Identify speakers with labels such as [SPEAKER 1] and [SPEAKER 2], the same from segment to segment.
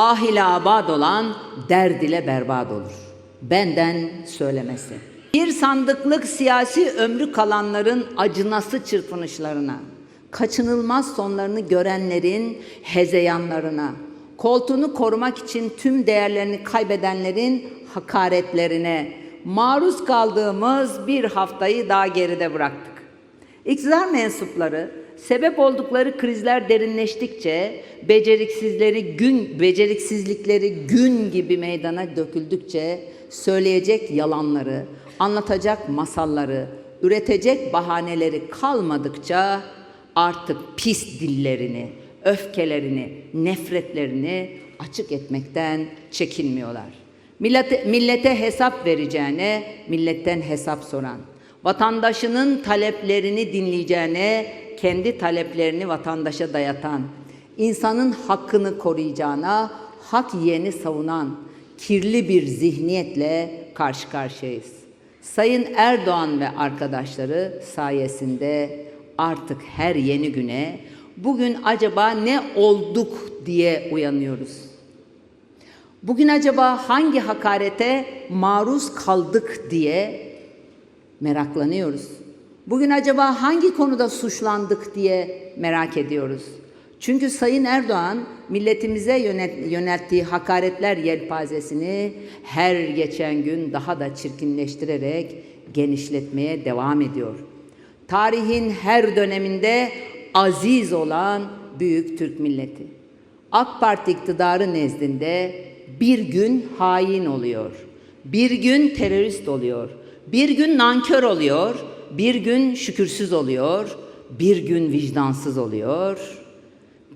[SPEAKER 1] ah ile abad olan derd ile berbat olur. Benden söylemesi. Bir sandıklık siyasi ömrü kalanların acınası çırpınışlarına, kaçınılmaz sonlarını görenlerin hezeyanlarına, koltuğunu korumak için tüm değerlerini kaybedenlerin hakaretlerine maruz kaldığımız bir haftayı daha geride bıraktık. İktidar mensupları sebep oldukları krizler derinleştikçe, beceriksizleri gün beceriksizlikleri gün gibi meydana döküldükçe söyleyecek yalanları, anlatacak masalları, üretecek bahaneleri kalmadıkça artık pis dillerini, öfkelerini, nefretlerini açık etmekten çekinmiyorlar. Millete, millete hesap vereceğine milletten hesap soran, vatandaşının taleplerini dinleyeceğine kendi taleplerini vatandaşa dayatan, insanın hakkını koruyacağına hak yeni savunan kirli bir zihniyetle karşı karşıyayız. Sayın Erdoğan ve arkadaşları sayesinde artık her yeni güne bugün acaba ne olduk diye uyanıyoruz. Bugün acaba hangi hakarete maruz kaldık diye meraklanıyoruz. Bugün acaba hangi konuda suçlandık diye merak ediyoruz. Çünkü Sayın Erdoğan milletimize yönet, yönelttiği hakaretler yelpazesini her geçen gün daha da çirkinleştirerek genişletmeye devam ediyor. Tarihin her döneminde aziz olan büyük Türk milleti. AK Parti iktidarı nezdinde bir gün hain oluyor. Bir gün terörist oluyor. Bir gün nankör oluyor. Bir gün şükürsüz oluyor. Bir gün vicdansız oluyor.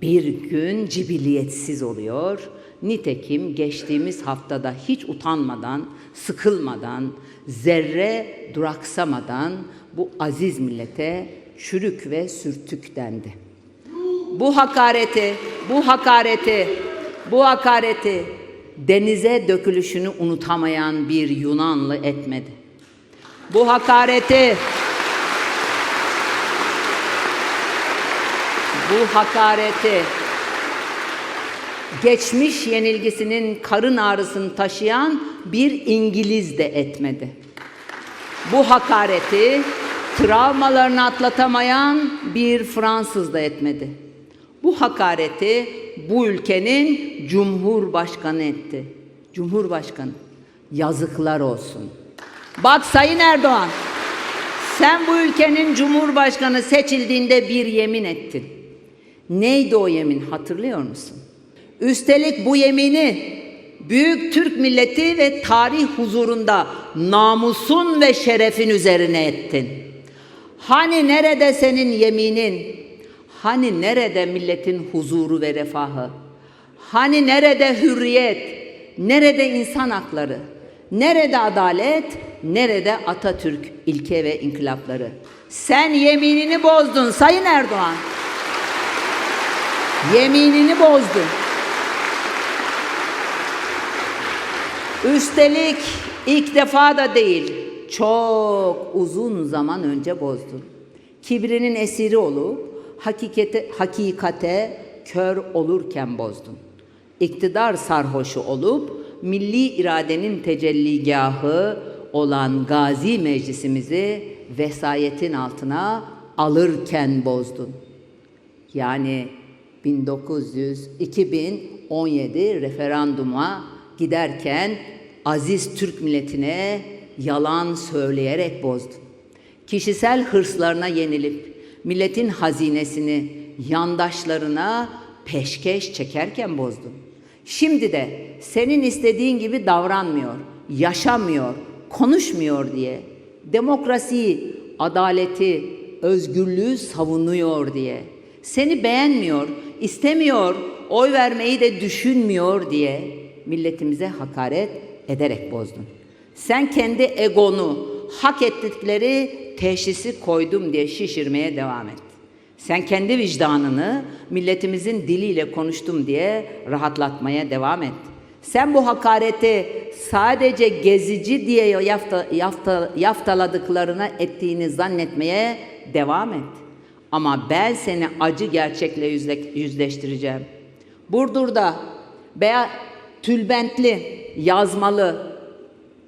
[SPEAKER 1] Bir gün cibilliyetsiz oluyor. Nitekim geçtiğimiz haftada hiç utanmadan, sıkılmadan, zerre duraksamadan bu aziz millete çürük ve sürtük dendi. Bu hakareti, bu hakareti, bu hakareti denize dökülüşünü unutamayan bir Yunanlı etmedi. Bu hakareti bu hakareti geçmiş yenilgisinin karın ağrısını taşıyan bir İngiliz de etmedi. Bu hakareti travmalarını atlatamayan bir Fransız da etmedi. Bu hakareti bu ülkenin Cumhurbaşkanı etti. Cumhurbaşkanı yazıklar olsun. Bak Sayın Erdoğan sen bu ülkenin Cumhurbaşkanı seçildiğinde bir yemin ettin. Neydi o yemin hatırlıyor musun? Üstelik bu yemini büyük Türk milleti ve tarih huzurunda namusun ve şerefin üzerine ettin. Hani nerede senin yeminin? Hani nerede milletin huzuru ve refahı? Hani nerede hürriyet? Nerede insan hakları? Nerede adalet? Nerede Atatürk ilke ve inkılapları? Sen yeminini bozdun Sayın Erdoğan. Yeminini bozdun. Üstelik ilk defa da değil, çok uzun zaman önce bozdun. Kibrinin esiri olup hakikate, hakikate kör olurken bozdun. İktidar sarhoşu olup milli iradenin tecelligahı olan Gazi Meclisimizi vesayetin altına alırken bozdun. Yani 1900 2017 referanduma giderken aziz Türk milletine yalan söyleyerek bozdun. Kişisel hırslarına yenilip milletin hazinesini yandaşlarına peşkeş çekerken bozdun. Şimdi de senin istediğin gibi davranmıyor, yaşamıyor, konuşmuyor diye demokrasiyi, adaleti, özgürlüğü savunuyor diye seni beğenmiyor, istemiyor, oy vermeyi de düşünmüyor diye milletimize hakaret ederek bozdun. Sen kendi egonu, hak ettikleri teşhisi koydum diye şişirmeye devam et. Sen kendi vicdanını milletimizin diliyle konuştum diye rahatlatmaya devam et. Sen bu hakareti sadece gezici diye yafta, yafta, yaftaladıklarına ettiğini zannetmeye devam et. Ama ben seni acı gerçekle yüzle, yüzleştireceğim. Burdur'da veya tülbentli, yazmalı,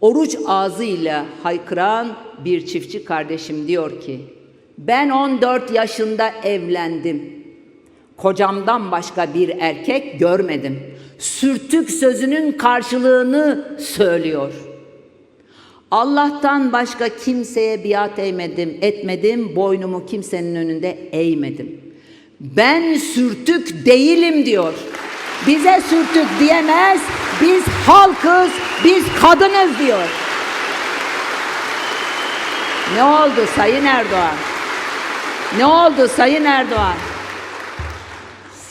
[SPEAKER 1] oruç ağzıyla haykıran bir çiftçi kardeşim diyor ki, ben 14 yaşında evlendim. Kocamdan başka bir erkek görmedim. Sürtük sözünün karşılığını söylüyor. Allah'tan başka kimseye biat eğmedim, etmedim, boynumu kimsenin önünde eğmedim. Ben sürtük değilim diyor. Bize sürtük diyemez, biz halkız, biz kadınız diyor. Ne oldu Sayın Erdoğan? Ne oldu Sayın Erdoğan?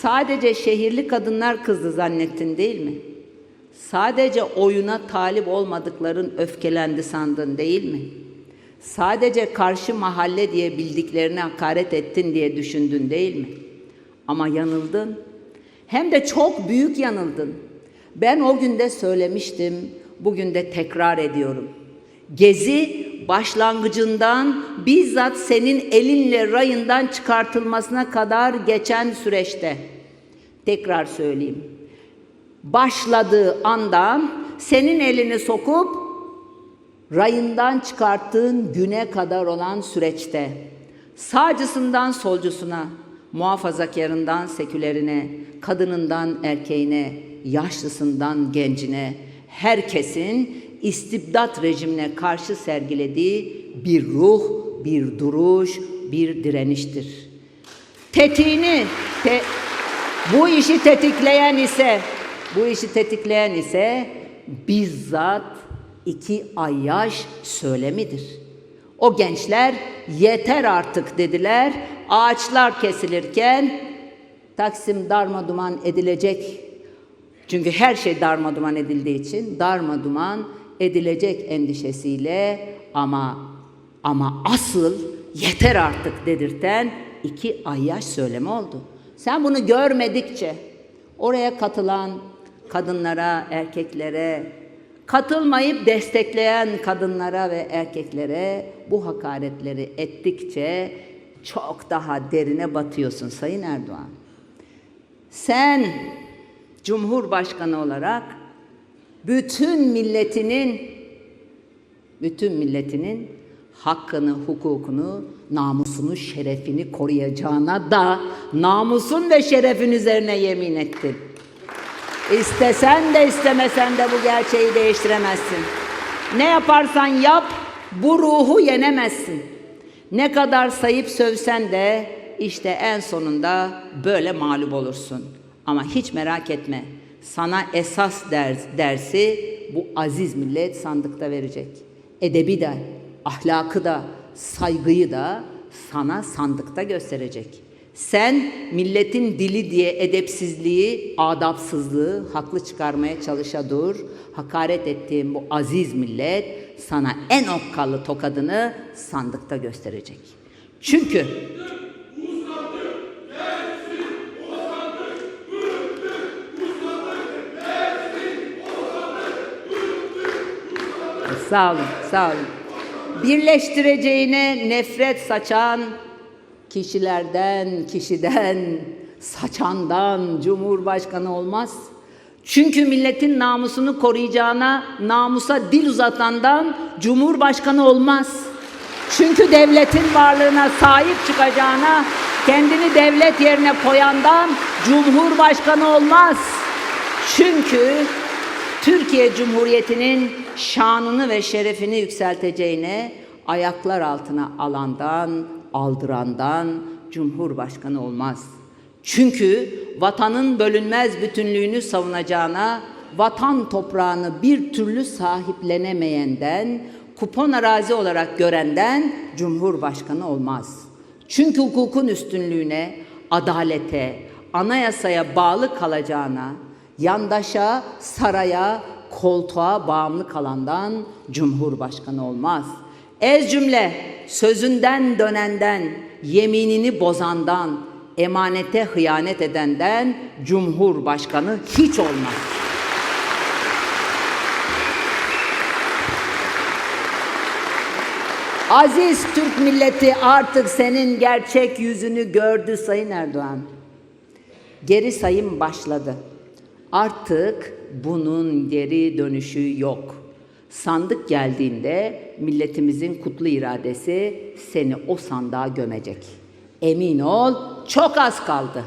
[SPEAKER 1] Sadece şehirli kadınlar kızdı zannettin değil mi? Sadece oyuna talip olmadıkların öfkelendi sandın değil mi? Sadece karşı mahalle diye bildiklerine hakaret ettin diye düşündün değil mi? Ama yanıldın. Hem de çok büyük yanıldın. Ben o günde söylemiştim, bugün de tekrar ediyorum. Gezi başlangıcından bizzat senin elinle rayından çıkartılmasına kadar geçen süreçte tekrar söyleyeyim. Başladığı andan senin elini sokup rayından çıkarttığın güne kadar olan süreçte sağcısından solcusuna, muhafazakarından sekülerine, kadınından erkeğine, yaşlısından gencine, herkesin istibdat rejimine karşı sergilediği bir ruh, bir duruş, bir direniştir. Tetiğini, te, bu işi tetikleyen ise, bu işi tetikleyen ise bizzat iki ayyaş söylemidir. O gençler yeter artık dediler. Ağaçlar kesilirken Taksim darma duman edilecek. Çünkü her şey darma duman edildiği için darma duman edilecek endişesiyle ama ama asıl yeter artık dedirten iki ayyaş söyleme oldu. Sen bunu görmedikçe oraya katılan kadınlara, erkeklere, katılmayıp destekleyen kadınlara ve erkeklere bu hakaretleri ettikçe çok daha derine batıyorsun Sayın Erdoğan. Sen Cumhurbaşkanı olarak bütün milletinin bütün milletinin hakkını, hukukunu, namusunu, şerefini koruyacağına da namusun ve şerefin üzerine yemin ettin. İstesen de istemesen de bu gerçeği değiştiremezsin. Ne yaparsan yap bu ruhu yenemezsin. Ne kadar sayıp sövsen de işte en sonunda böyle mağlup olursun. Ama hiç merak etme. Sana esas ders, dersi bu aziz millet sandıkta verecek. Edebi de, ahlakı da, saygıyı da sana sandıkta gösterecek. Sen milletin dili diye edepsizliği, adapsızlığı haklı çıkarmaya çalışa dur. Hakaret ettiğim bu aziz millet sana en okkalı tokadını sandıkta gösterecek. Çünkü Sağ olun, sağ olun. Birleştireceğine nefret saçan kişilerden, kişiden, saçandan Cumhurbaşkanı olmaz. Çünkü milletin namusunu koruyacağına namusa dil uzatandan Cumhurbaşkanı olmaz. Çünkü devletin varlığına sahip çıkacağına kendini devlet yerine koyandan Cumhurbaşkanı olmaz. Çünkü Türkiye Cumhuriyeti'nin şanını ve şerefini yükselteceğine ayaklar altına alandan, aldırandan Cumhurbaşkanı olmaz. Çünkü vatanın bölünmez bütünlüğünü savunacağına, vatan toprağını bir türlü sahiplenemeyenden, kupon arazi olarak görenden Cumhurbaşkanı olmaz. Çünkü hukukun üstünlüğüne, adalete, anayasaya bağlı kalacağına, yandaşa, saraya, koltuğa bağımlı kalandan Cumhurbaşkanı olmaz. Ez cümle sözünden dönenden, yeminini bozandan, emanete hıyanet edenden Cumhurbaşkanı hiç olmaz. Aziz Türk milleti artık senin gerçek yüzünü gördü Sayın Erdoğan. Geri sayım başladı. Artık bunun geri dönüşü yok. Sandık geldiğinde milletimizin kutlu iradesi seni o sandığa gömecek. Emin ol çok az kaldı.